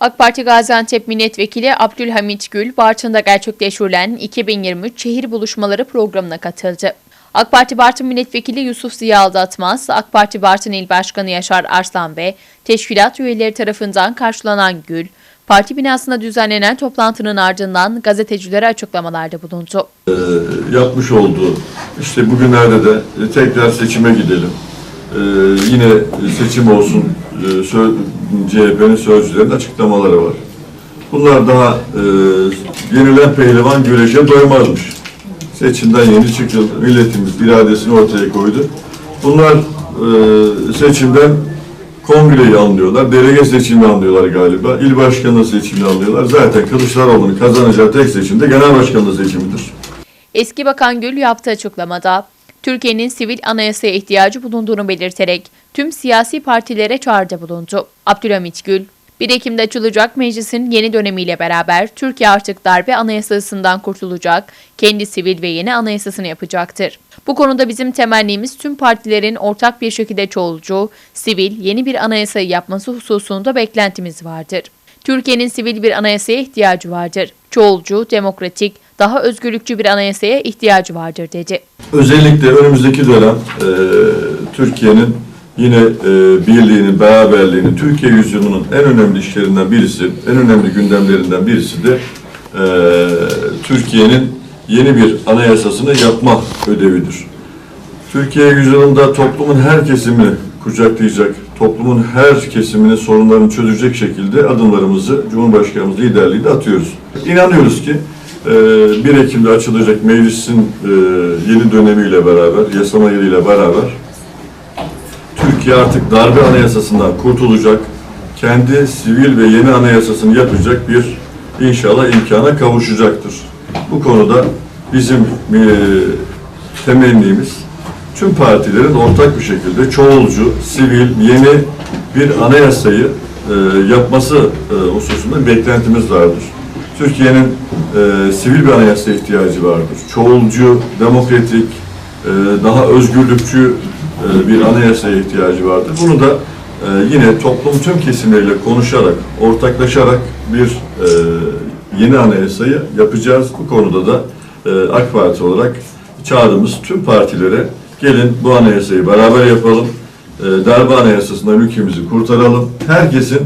AK Parti Gaziantep Milletvekili Abdülhamit Gül, Bartın'da gerçekleştirilen 2023 şehir buluşmaları programına katıldı. AK Parti Bartın Milletvekili Yusuf Ziya Aldatmaz, AK Parti Bartın İl Başkanı Yaşar Arslan ve teşkilat üyeleri tarafından karşılanan Gül, parti binasında düzenlenen toplantının ardından gazetecilere açıklamalarda bulundu. Ee, yapmış olduğu işte bugünlerde de e, tekrar seçime gidelim. Ee, yine seçim olsun e, CHP'nin sözcülerinin açıklamaları var. Bunlar daha e, yenilen pehlivan güreşe doymazmış. Seçimden yeni çıkıldı. Milletimiz iradesini ortaya koydu. Bunlar e, seçimden kongreyi anlıyorlar, delege seçimini anlıyorlar galiba. İl başkanlığı seçimini anlıyorlar. Zaten Kılıçdaroğlu'nun kazanacağı tek seçim de genel başkanlığı seçimidir. Eski Bakan Gül yaptığı açıklamada, Türkiye'nin sivil anayasaya ihtiyacı bulunduğunu belirterek tüm siyasi partilere çağrıda bulundu. Abdülhamit Gül, 1 Ekim'de açılacak meclisin yeni dönemiyle beraber Türkiye artık darbe anayasasından kurtulacak, kendi sivil ve yeni anayasasını yapacaktır. Bu konuda bizim temennimiz tüm partilerin ortak bir şekilde çoğulcu, sivil, yeni bir anayasayı yapması hususunda beklentimiz vardır. Türkiye'nin sivil bir anayasaya ihtiyacı vardır. Çoğulcu, demokratik, daha özgürlükçü bir anayasaya ihtiyacı vardır dedi. Özellikle önümüzdeki dönem e, Türkiye'nin yine e, birliğini, beraberliğini, Türkiye yüzyılının en önemli işlerinden birisi, en önemli gündemlerinden birisi de e, Türkiye'nin yeni bir anayasasını yapma ödevidir. Türkiye yüzyılında toplumun her kesimini kucaklayacak, toplumun her kesiminin sorunlarını çözecek şekilde adımlarımızı Cumhurbaşkanımız liderliğinde atıyoruz. İnanıyoruz ki 1 Ekim'de açılacak meclisin e, yeni dönemiyle beraber, yasama yılıyla beraber Türkiye artık darbe anayasasından kurtulacak, kendi sivil ve yeni anayasasını yapacak bir inşallah imkana kavuşacaktır. Bu konuda bizim e, temennimiz tüm partilerin ortak bir şekilde çoğulcu, sivil, yeni bir anayasayı e, yapması e, hususunda beklentimiz vardır. Türkiye'nin e, sivil bir anayasaya ihtiyacı vardır. Çoğulcu, demokratik, e, daha özgürlükçü e, bir anayasaya ihtiyacı vardır. Bunu da e, yine toplum tüm kesimleriyle konuşarak, ortaklaşarak bir e, yeni anayasayı yapacağız. Bu konuda da e, AK Parti olarak çağrımız tüm partilere gelin bu anayasayı beraber yapalım. E, darbe anayasasından ülkemizi kurtaralım. Herkesin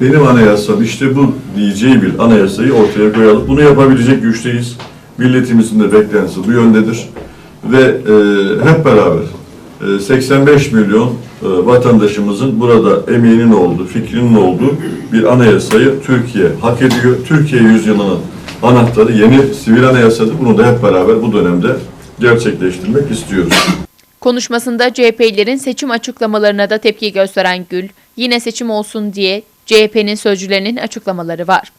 benim anayasam işte bu diyeceği bir anayasayı ortaya koyalım. Bunu yapabilecek güçteyiz. Milletimizin de beklentisi bu yöndedir. Ve e, hep beraber e, 85 milyon e, vatandaşımızın burada emeğinin olduğu, fikrinin olduğu bir anayasayı Türkiye hak ediyor. Türkiye yüzyılının anahtarı yeni sivil anayasadır. Bunu da hep beraber bu dönemde gerçekleştirmek istiyoruz. Konuşmasında CHP'lilerin seçim açıklamalarına da tepki gösteren Gül, yine seçim olsun diye CHP'nin sözcülerinin açıklamaları var.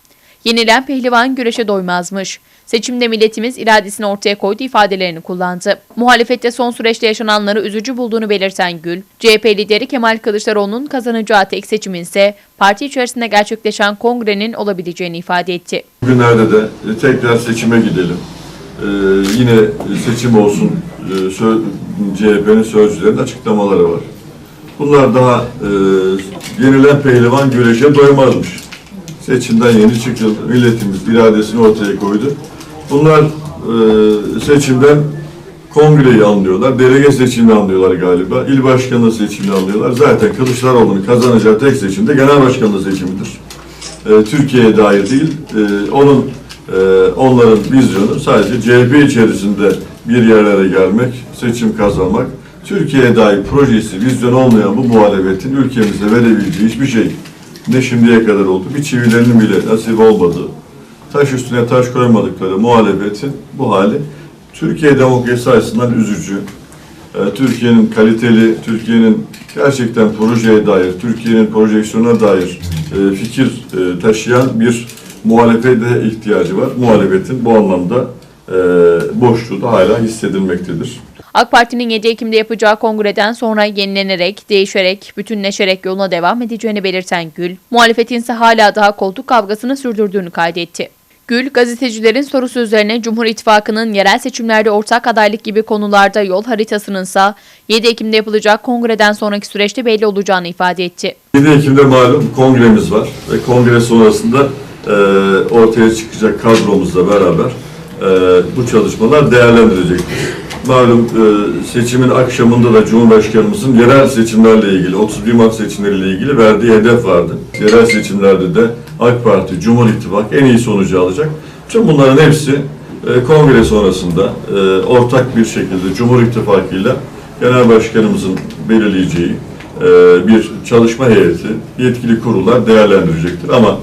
Yenilen pehlivan güreşe doymazmış. Seçimde milletimiz iradesini ortaya koydu ifadelerini kullandı. Muhalefette son süreçte yaşananları üzücü bulduğunu belirten Gül, CHP lideri Kemal Kılıçdaroğlu'nun kazanacağı tek seçimin ise parti içerisinde gerçekleşen kongrenin olabileceğini ifade etti. Bugünlerde de e, tekrar seçime gidelim. Ee, yine seçim olsun e, CHP'nin sözcülerinin açıklamaları var. Bunlar daha e, yenilen pehlivan güreşe doymazmış. Seçimden yeni çıkıldı. Milletimiz iradesini ortaya koydu. Bunlar e, seçimden kongreyi anlıyorlar, delege seçimini anlıyorlar galiba, il başkanlığı seçimini anlıyorlar. Zaten Kılıçdaroğlu'nun kazanacağı tek seçim de genel başkanlığı seçimidir. E, Türkiye'ye dair değil, e, onun e, onların vizyonu sadece CHP içerisinde bir yerlere gelmek, seçim kazanmak. Türkiye'ye dair projesi, vizyon olmayan bu muhalefetin ülkemize verebileceği hiçbir şey ne şimdiye kadar oldu. Bir çivilerinin bile nasip olmadığı, taş üstüne taş koymadıkları muhalefetin bu hali Türkiye demokrasi açısından üzücü. Ee, Türkiye'nin kaliteli, Türkiye'nin gerçekten projeye dair, Türkiye'nin projeksiyona dair e, fikir e, taşıyan bir muhalefete ihtiyacı var. Muhalefetin bu anlamda e, boşluğu da hala hissedilmektedir. AK Parti'nin 7 Ekim'de yapacağı kongreden sonra yenilenerek, değişerek, bütünleşerek yoluna devam edeceğini belirten Gül, muhalefetin ise hala daha koltuk kavgasını sürdürdüğünü kaydetti. Gül, gazetecilerin sorusu üzerine Cumhur İttifakı'nın yerel seçimlerde ortak adaylık gibi konularda yol haritasının ise 7 Ekim'de yapılacak kongreden sonraki süreçte belli olacağını ifade etti. 7 Ekim'de malum kongremiz var ve kongre sonrasında e, ortaya çıkacak kadromuzla beraber e, bu çalışmalar değerlendirilecektir. Malum e, seçimin akşamında da Cumhurbaşkanımızın yerel seçimlerle ilgili, 31 Mart seçimleriyle ilgili verdiği hedef vardı. Yerel seçimlerde de AK Parti, Cumhur İttifakı en iyi sonucu alacak. Tüm bunların hepsi e, kongre sonrasında e, ortak bir şekilde Cumhur İttifakı ile Genel Başkanımızın belirleyeceği e, bir çalışma heyeti, yetkili kurullar değerlendirecektir. Ama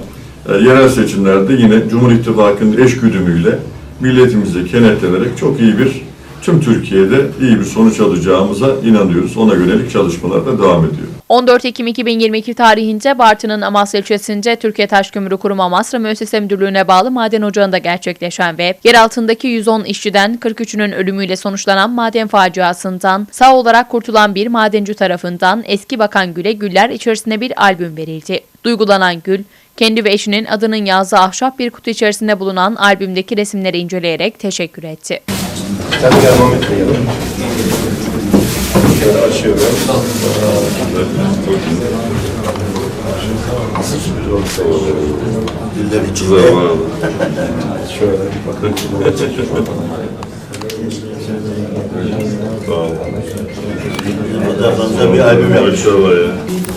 e, yerel seçimlerde yine Cumhur İttifakı'nın eşgüdümüyle milletimize kenetlenerek çok iyi bir, tüm Türkiye'de iyi bir sonuç alacağımıza inanıyoruz. Ona yönelik çalışmalar da devam ediyor. 14 Ekim 2022 tarihinde Bartın'ın Amasya ilçesinde Türkiye Taş Kömürü Kurumu Amasya Müessese Müdürlüğü'ne bağlı maden ocağında gerçekleşen ve yer altındaki 110 işçiden 43'ünün ölümüyle sonuçlanan maden faciasından sağ olarak kurtulan bir madenci tarafından eski bakan Gül'e güller içerisinde bir albüm verildi. Duygulanan Gül, kendi ve eşinin adının yazdığı ahşap bir kutu içerisinde bulunan albümdeki resimleri inceleyerek teşekkür etti. Muhammed Bey yanıma. Şöyle açıyorum. Diller içinde. Şöyle bakın. Fotoğraflarınızda bir albüm yapmış.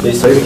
Neyse sayın.